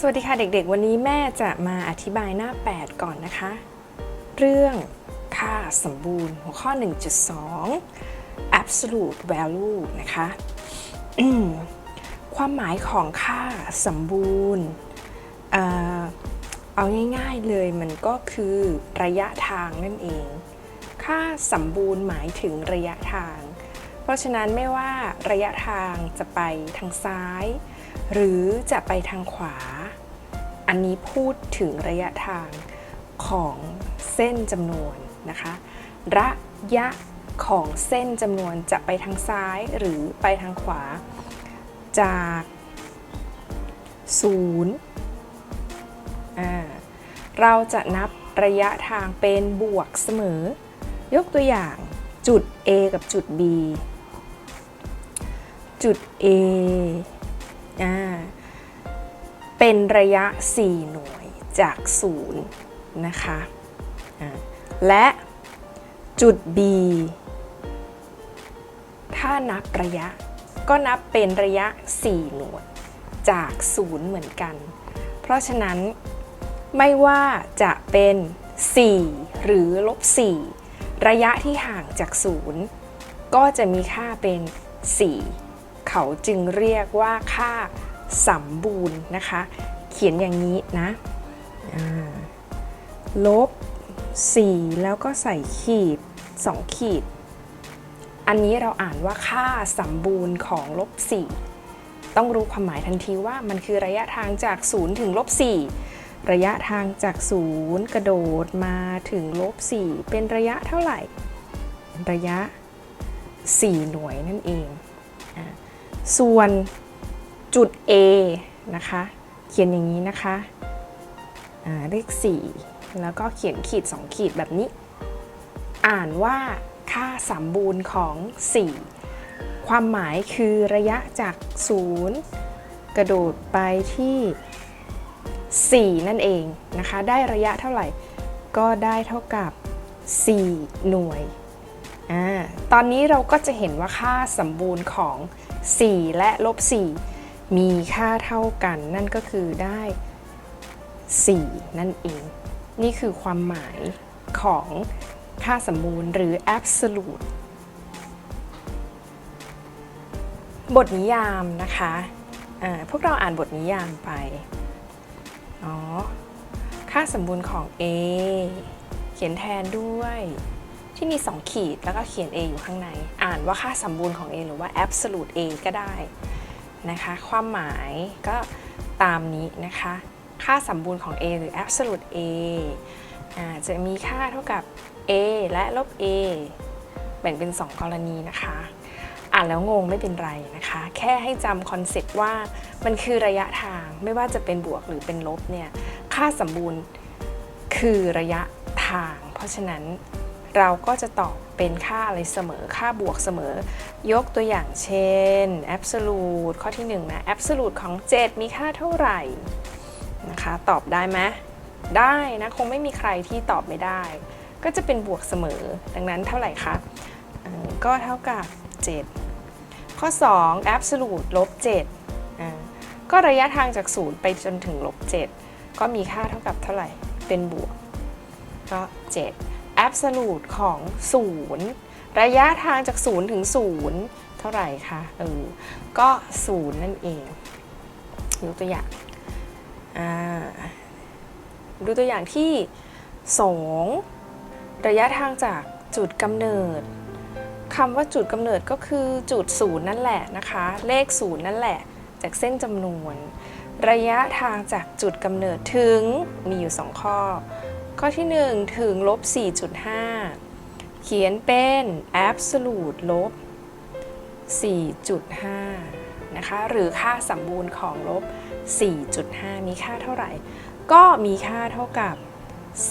สวัสดีค่ะเด็กๆ วันนี้แม่จะมาอธิบายหน้า 8 ก่อนนะคะ เรื่องค่าสมบูรณ์ หัวข้อ 1.2 absolute value นะคะความหมายของค่าสมบูรณ์เอ่อเอาง่ายๆเลยมันก็คือระยะทางนั่นเอง ค่าสมบูรณ์หมายถึงระยะทาง เพราะฉะนั้นไม่ว่าระยะทางจะไปทางซ้าย หรือจะไปทางขวา อันนี้พูดถึงระยะทางของเส้นจำนวนนะคะ ระยะของเส้นจำนวนจะไปทางซ้ายหรือไปทางขวา จากศูนย์เราจะนับระยะทางเป็นบวกเสมอ ยกตัวอย่างจุด A กับจุด B จุด A อ่าเป็นระยะ 4 หน่วยจาก 0 นะคะและจุด B ถ้านับระยะก็นับเป็นระยะ 4 หน่วยจาก 0 เหมือนกัน เพราะฉะนั้นไม่ว่าจะเป็น 4 หรือลบ 4 ระยะที่ห่างจาก 0 ก็จะมีค่าเป็น 4 เขาจึงเรียกว่าค่าสมบูรณ์นะคะ เขียนอย่างนี้นะลบ 4 แล้วก็ใส่ขีด 2 ขีด อันนี้เราอ่านว่าค่าสมบูรณ์ของลบ 4 ต้องรู้ความหมายทันทีว่ามันคือระยะทางจาก 0 ถึงลบ 4 ระยะทางจาก 0 กระโดดมาถึงลบ 4 เป็นระยะเท่าไหร่ ระยะ 4 หน่วยนั่นเองอ่า ส่วนจุด A นะคะ เขียนอย่างนี้นะคะเลข4แล้วก็เขียนขีด 2 ขีดแบบนี้ อ่านว่าค่าสมบูรณ์ของ 4 ความหมายคือระยะจาก 0 กระโดดไปที่ 4 นั่นเองนะคะ ได้ระยะเท่าไหร่ก็ได้เท่ากับ 4 หน่วยอตอนนี้เราก็จะเห็นว่าค่าสมบูรณ์ของ 4 และลบ 4 มีค่าเท่ากัน นั่นก็คือได้ 4 นั่นเอง นี่คือความหมายของค่าสมบูรณ์หรือ absolute บทนิยามนะคะอ่าพวกเราอ่านบทนิยามไป อ๋อ ค่าสมบูรณ์ของ A เขียนแทนด้วย ที่มี 2 ขีดแล้วก็เขียน A อยู่ข้างใน อ่านว่าค่าสมบูรณ์ของ A หรือว่า absolute A ก็ได้นะคะ ความหมายก็ตามนี้นะคะ ค่าสมบูรณ์ของ A หรือ absolute A อจะมีค่าเท่ากับ A และลบ A แบ่งเป็น 2 กรณีนะคะ อ่านแล้วงงไม่เป็นไรนะคะ แค่ให้จำคอนเซ็ปต์ว่ามันคือระยะทางไม่ว่าจะเป็นบวกหรือเป็นลบเนี่ย ค่าสมบูรณ์คือระยะทาง เพราะฉะนั้น เราก็จะตอบเป็นค่าอะไรเสมอค่าบวกเสมอ ยกตัวอย่างเช่น absolute ข้อที่ 1 นะ absolute ของ 7 มีค่าเท่าไหร่นะคะ ตอบได้ไหมได้นะ คงไม่มีใครที่ตอบไม่ได้ ก็จะเป็นบวกเสมอ ดังนั้นเท่าไหร่คะก็เท่ากับ 7 ข้อ 2 absolute ลบ7ก็ระยะทางจาก 0 ไปจนถึงลบ7ก็มีค่าเท่ากับเท่าไหร่เป็นบวกก็ 7 absolute ของ 0 ระยะทางจาก 0 ถึง 0 เท่าไหร่คะเออก็ 0 นั่นเองยกตัวอย่างอ่าดูตัวอย่างที่ 2 ระยะทางจากจุดกำเนิดคำว่าจุดกำเนิดก็คือจุดศูนย์นั่นแหละนะคะ เลขศูนย์นั่นแหละ จากเส้นจำนวน ระยะทางจากจุดกำเนิดถึงมีอยู่ 2 ข้อ ข้อที่ 1 ถึงลบ 4.5 เขียนเป็น absolute ลบ 4.5 นะคะ หรือค่าสมบูรณ์ของลบ 4.5 มีค่าเท่าไหร่ ก็มีค่าเท่ากับ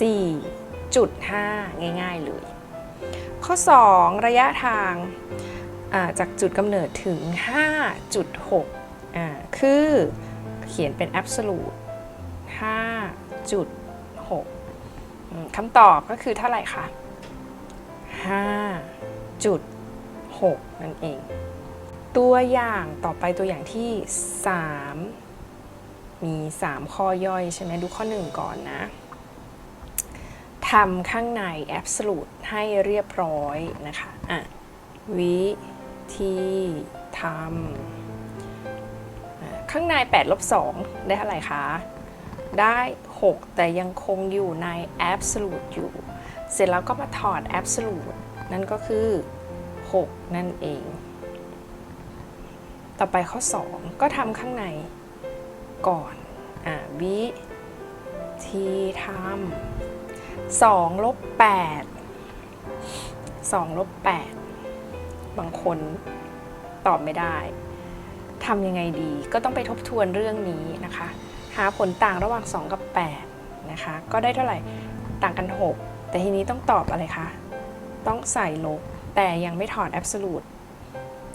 4.5 ง่ายๆเลย ข้อ 2 ระยะทางาจากจุดกำเนิดถึง 5.6 คือเขียนเป็น absolute 5.6 คำตอบก็คือเท่าไหร่คะ5.6 นั่นเอง ตัวอย่างต่อไปตัวอย่างที่ 3 มี 3 ข้อย่อยใช่ไหมดูข้อ 1 ก่อนนะทำข้างใน absolute ให้เรียบร้อยนะคะอะวิธีทำข้างใน8ลบ2ได้เท่าไหร่คะ ได้ 6 แต่ยังคงอยู่ใน absolute อยู่ เสร็จแล้วก็มาถอด absolute นั่นก็คือ 6 นั่นเอง ต่อไปข้อ 2 ก็ทำข้างในก่อนอ่าวิธีทำ2ลบ8 2ลบ8บางคนตอบไม่ได้ทำยังไงดีก็ต้องไปทบทวนเรื่องนี้นะคะ หาผลต่างระหว่าง 2 กับ 8 นะคะ ก็ได้เท่าไหร่ต่างกัน 6 แต่ทีนี้ต้องตอบอะไรคะ ต้องใส่ลบ แต่ยังไม่ถอด absolute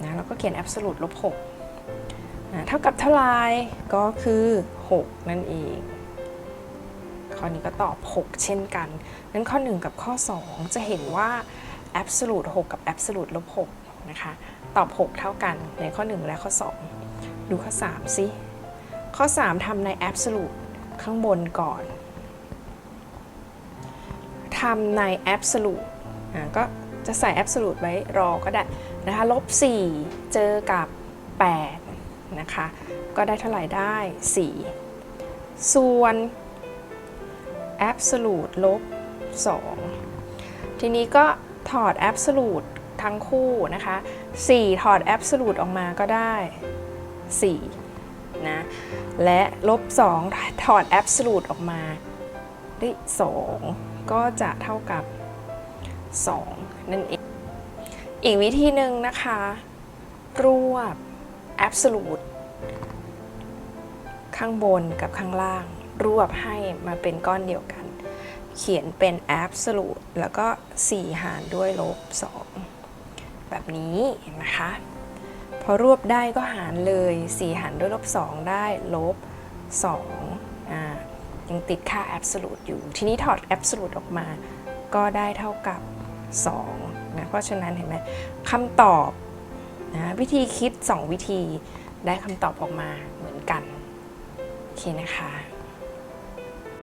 นะแล้วก็เขียน absolute ลบ6นะเท่ากับเท่าไรก็คือ 6 นั่นเองข้อนี้ก็ตอบ 6 เช่นกัน นั้นข้อ 1 กับข้อ 2 จะเห็นว่า absolute 6 กับ absolute ลบ6นะคะ ตอบ 6 เท่ากันในข้อ 1 และข้อ 2 ดูข้อ 3 สิ ข้อ 3ทำใน absolute ข้างบนก่อนทำใน absolute ก็จะใส่ absolute ไว้รอก็ได้นะคะลบ 4 เจอกับ 8 นะคะ ก็ได้เท่าไหร่ได้ 4 ส่วน absolute ลบ 2 ทีนี้ก็ถอด absolute ทั้งคู่นะคะ 4 ถอด absolute ออกมาก็ได้ 4 นะและลบ2ถอด absolute ออกมาได้2ก็จะเท่ากับ 2 นั่นเอง อีกวิธีหนึ่งนะคะ รวบ absolute ข้างบนกับข้างล่าง รวบให้มาเป็นก้อนเดียวกัน เขียนเป็น absolute แล้วก็ 4 หารด้วยลบ 2 แบบนี้นะคะ พอรวบได้ก็หารเลย 4 หารด้วยลบ 2 ได้ลบ2อ่ายังติดค่า absolute อยู่ ทีนี้ถอด absolute ออกมา ก็ได้เท่ากับ2นะเพราะฉะนั้นเห็นไหมคำตอบนะวิธีคิด 2 วิธีได้คำตอบออกมาเหมือนกัน โอเคนะคะ